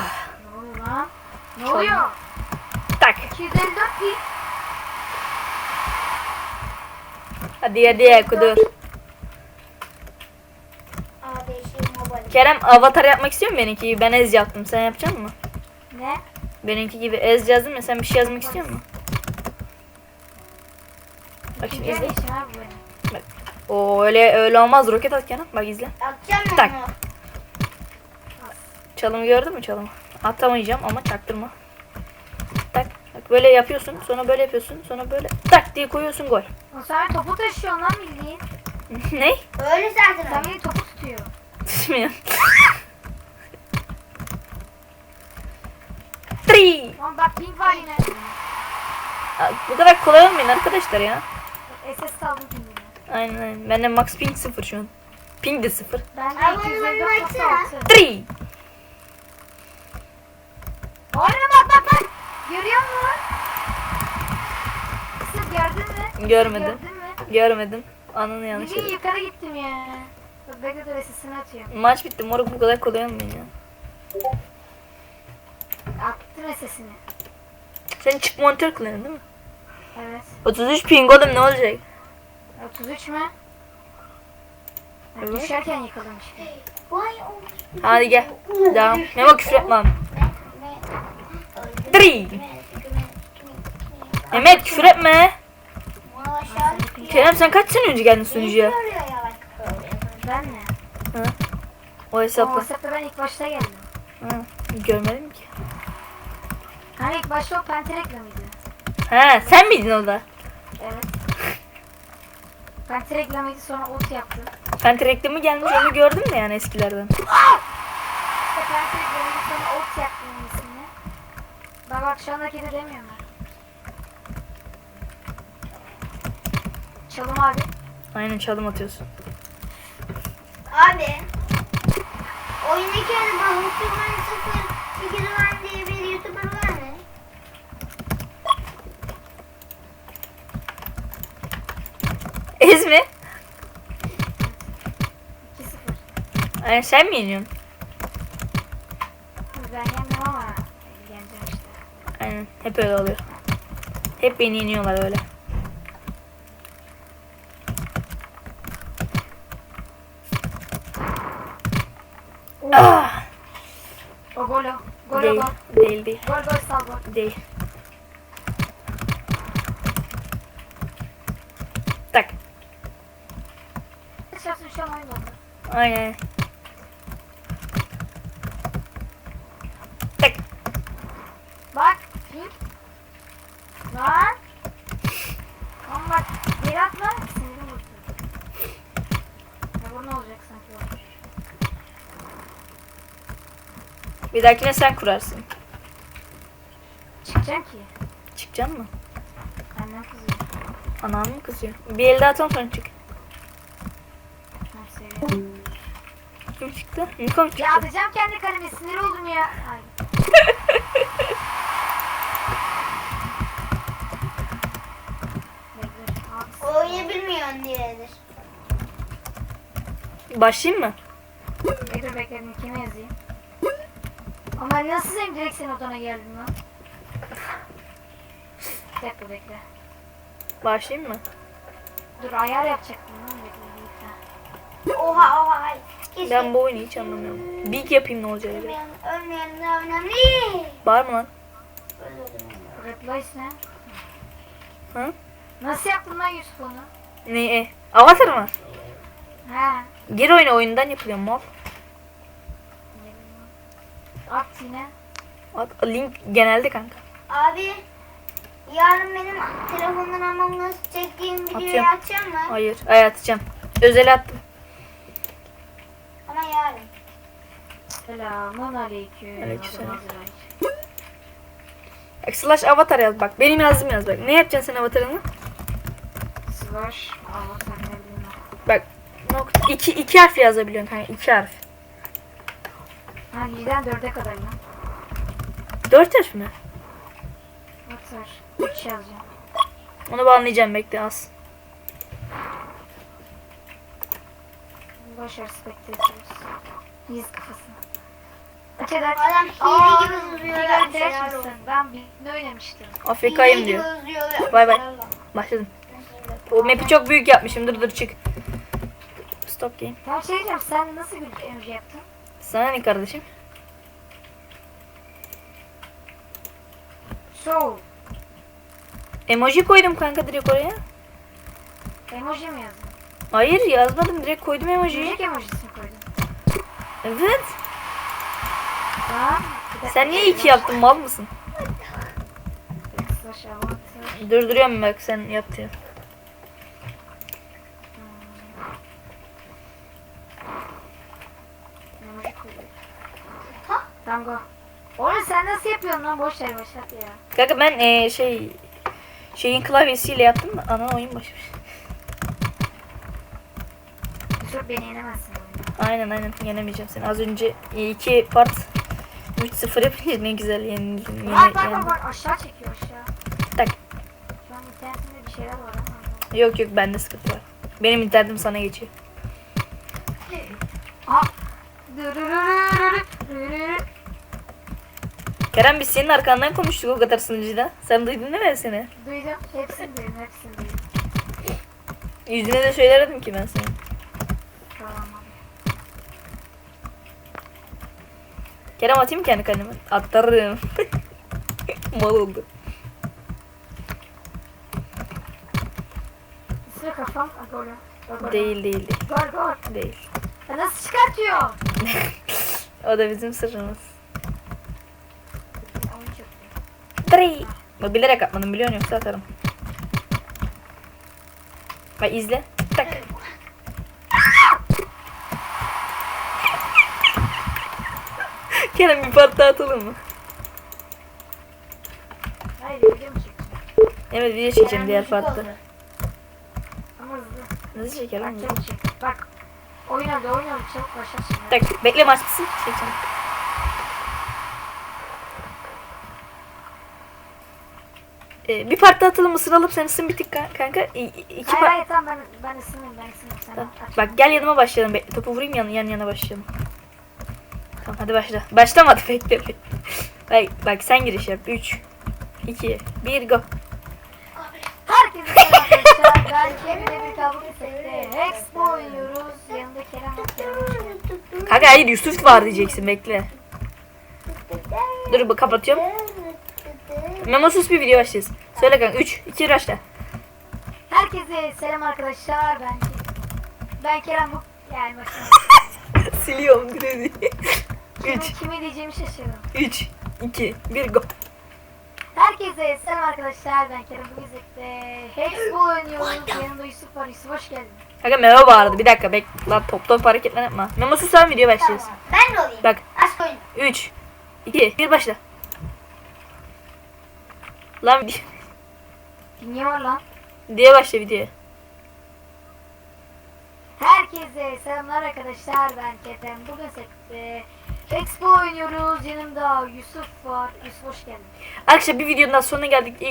Ne oluyor lan? Ne oluyor? Tak. 254 pil. Hadi hadi kudur. Kerem avatar yapmak istiyor musun benimki? Ben ez yaptım. Sen yapacak mısın? Ne? Benimki gibi ez yazdım ya sen bir şey yazmak istiyor musun? Bak şimdi izle. benim. Oo öyle öyle olmaz. Roket at Kerem. Bak izle. Atacağım Tak. onu? Çalımı gördün mü çalımı? Atamayacağım ama çaktırma. Tak. Bak böyle yapıyorsun. Sonra böyle yapıyorsun. Sonra böyle tak diye koyuyorsun gol. O sen topu taşıyorsun lan bildiğin. ne? Öyle zaten. Sen beni topu tutuyor. Tutmuyor. Three. Lan bak pink var yine. Bu kadar kolay olmayın arkadaşlar ya. SS saldım pingini. Aynen aynen. Bende max ping 0 şu an. Ping de 0. Ben de 256. 3 Oraya bak bak bak. Görüyor musun? Kısır gördün mü? Görmedim. Gördün mü? Görmedim. Ananı yanlış Bir gün yedim. yukarı gittim ya. Bak Bekle dur SS'ini atıyorum. Maç bitti. Moruk bu kadar kolay olmayın ya. Attım SS'ini. Sen çık monitör kullanıyorsun değil mi? Evet. 33 ping oğlum ne olacak? 33 mü? Evet. Düşerken yıkıldım işte. Hadi gel. Devam. Memo küfür etme abi. Three. Mehmet küfür etme. Kerem sen kaç sene önce geldin sunucuya? Ben mi? Hı? O O hesapla. Ben ilk başta geldim. Hı. Görmedim ki. Hani ilk başta o pente reklamıydı. He sen miydin orada? Evet. Pente reklamıydı sonra ot yaptı. Ben reklamı gelmiş onu gördüm de yani eskilerden. İşte pente reklamıydı sonra ot yaptı. Şu andaki de demiyorum ben. Çalım abi. Aynen çalım atıyorsun. Abi. Oyundaki hani Mahmut'un sıfır Figürman diye bir YouTuber var mı? Ez mi? 2-0. Aynen sen mi yeniyorsun? Ben işte. Aynen hep öyle oluyor. Hep beni yeniyorlar öyle. Ah, O gol o. Gol o değil, gol. değil, değil, Gol gol sal gol. değil. Tak. Dışarısın şu an oyun oldu. Aynen. Tak. Bak. Pink. Lan. Lan bak. Geri bozuldu. Ya bu ne olacak sanki bak. Bir dahakine sen kurarsın. Çıkacağım ki. Çıkacaksın mı? Annem kızıyor. Anam mı kızıyor? Bir elde atalım sonra çık. Kim çıktı? Nikom çıktı. Ya atacağım kendi kaleme sinir oldum ya. Ay. Bekle. Abi, Diyedir. Başlayayım mı? Bekle bekle kime yazayım. Ama nasıl sen direkt senin odana geldim lan? Bekle bekle. Başlayayım mı? Dur ayar yapacaktım lan bekle bekle. Oha oha. ay. Keşke Ben bu oyunu hiç anlamıyorum. Big yapayım ne olacak acaba? Ölmeyen, ölmeyen daha önemli. Var mı lan? Replace ne? Hı? Nasıl yaptın lan Yusuf onu? Ne? E, avatar mı? He. Gir oyunu oyundan yapılıyor mal. At yine. At, link genelde kanka. Abi yarın benim telefondan Among Us çektiğim videoyu Atıyorum. atacağım mı? Hayır. Ay atacağım. Özel attım. Ama yarın. Selamun aleyküm. Aleykümselam. Bak, slash avatar yaz bak. Benim yazdım yaz bak. Ne yapacaksın sen avatarını? Bak. Nokta. İki, iki harf yazabiliyorsun kanka. iki harf. Ha 7'den 4'e kadar lan. Dört harf mi? Atar. 3 yazacağım. Onu bağlayacağım bekle az. Ver spectators. Yiz kafasına. Açarak. Adam hile gibi bir ya, garip helal misin? Ben birini oynamıştım. Afrika'yım diyor. Bay bay. Başladım. O map'i çok büyük yapmışım. Dur dur çık. Stop game. Tamam şey diyeceğim sen nasıl bir emoji yaptın? Sana ne kardeşim? Show. Emoji koydum kanka direkt oraya. Emoji mi yazdın? Hayır yazmadım direkt koydum emojiyi. Müzik emojisini koydun. Evet. Dakika, Sen niye iki yaptın mal mısın? Avatar. Durduruyorum bak sen yap diyor. Emoji koydum. Tango. Oğlum sen nasıl yapıyorsun lan? Boş ver başlat ya. Kanka ben eee, şey şeyin klavyesiyle yaptım da ana oyun başlamış. Yusuf beni yenemezsin. Aynen aynen yenemeyeceğim seni. Az önce iki part 3-0 yapınca ne güzel yenildim. Yine, Bak bak bak bak aşağı çekiyor aşağı. Tak. Şu an internetimde bir şeyler var ama. Yok yok bende sıkıntı var. Benim internetim sana geçiyor. Aha. Kerem biz senin arkandan konuştuk o kadar sunucuda. Sen duydun değil mi seni? Duydum. Hepsini duydum. Hepsini duydum. Yüzüne de söylerim ki ben seni. Tamam. Kerem atayım kendi kalemi? Atarım. Mal oldu. İsmi kafam. Gol. Değil değil değil. Gol gol. Değil. Ya nasıl çıkartıyor? O da bizim sırrımız. Oyun çok Three. Bak bilerek atmadım biliyorsun yoksa atarım. Bak izle. Tak. Kerem bir part daha atalım mı? Hayır video mu çekeceğim? Evet video çekeceğim diğer partta. Ama hızlı. Nasıl çekelim? Bak çabuk çek. Bak. Oyun oldu. Çabuk şimdi. Tak. Bekle maç bitsin. Çekeceğim. Ee, bir part daha atalım ısıralım sen ısın bitik kan- kanka. İ- iki Hayır hayır tamam ben, ben ısınayım ben ısınayım. Sen Tamam. Bak gel yanıma başlayalım. Bekle, topu vurayım yan, yan yana başlayalım. Tamam hadi başla. Başlamadı bekle. Bak, bak sen giriş yap. 3 2 1 go. Herkese selam arkadaşlar. Ben Kemal'e bir kabuk sette. Expo oynuyoruz. Yanında Kerem var. Kerem. Kanka hayır Yusuf var diyeceksin bekle. Dur bu kapatıyorum. Memosuz bir video başlayacağız. Söyle kanka 3 2 başla. Herkese selam arkadaşlar. Ben ben Kerem bu yani başlayalım. Siliyorum kredi. Kimi, 3 kimi diyeceğimi şaşırdım. 3 2 1 go. Herkese selam arkadaşlar. Ben Kerem bu izlekte. Expo oynuyoruz. Yanında Yusuf var. Yusuf hoş geldin. Kanka Memo bağırdı. Bir dakika bek. Lan top top hareketler yapma. Memosuz sen video başlayacağız. Tamam. Ben de olayım. Bak Aşk oyun. 3 2 1 başla. Lan Niye var lan? diye başla video. Herkese selamlar arkadaşlar. Ben Kerem. Bugün sette Expo oynuyoruz. Yanımda Yusuf var. Yusuf hoş geldin. Arkadaşlar bir videonun daha sonuna geldik. İyi